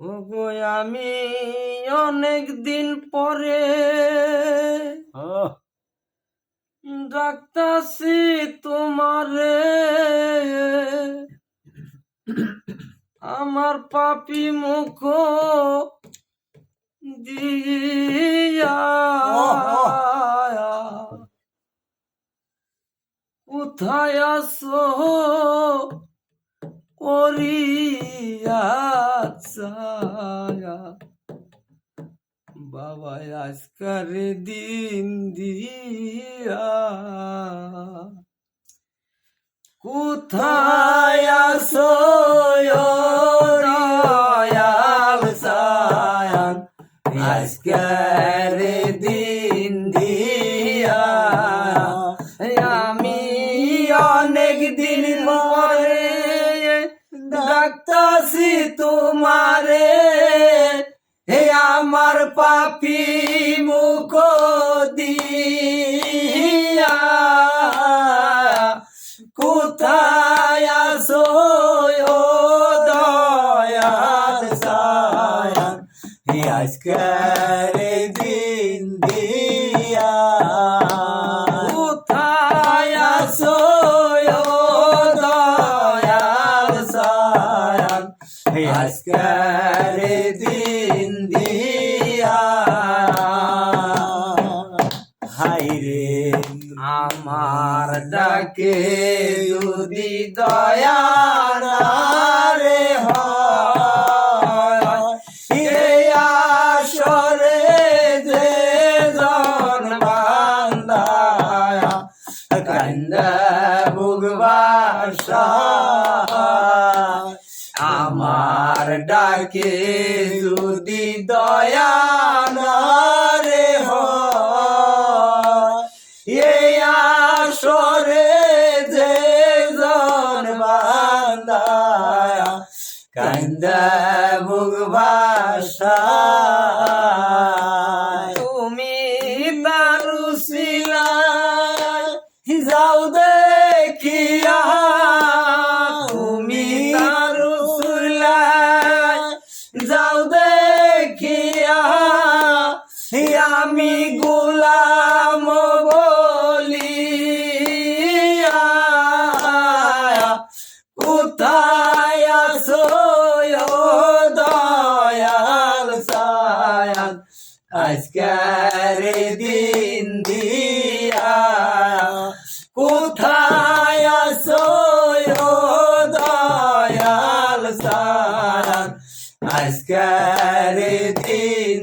ওগো আমি অনেক দিন পরে ও ডাক্তারছি তোমারে। আমার পাপি মুখ দিয়া। কোথায় আসো ওরিয়া ছায়া বাবা আজকার দিন দিয়া। কোথায় আসো আজকার আমার পাপি মুখ দিয়া। কোথায় আসো দয়াল সায়ান? আজকের দিন দিয়া। কোথায় আসো দয়াল সায়ান? আজকের দিন দিয়া হাইরে আমার ডাকে যদি দয়া রে আসরে যে জন বান্দায়া কান্দা ভুগবাসা ডাকে যদি দয়া রে এই যে জন বান্দায়া কান্দা ভুগবাসা তুমি কোথায় আসো দয়াল সায়ান আজকের দিন দিয়া। কোথায় আসো দয়াল সায়ান আজকের দিন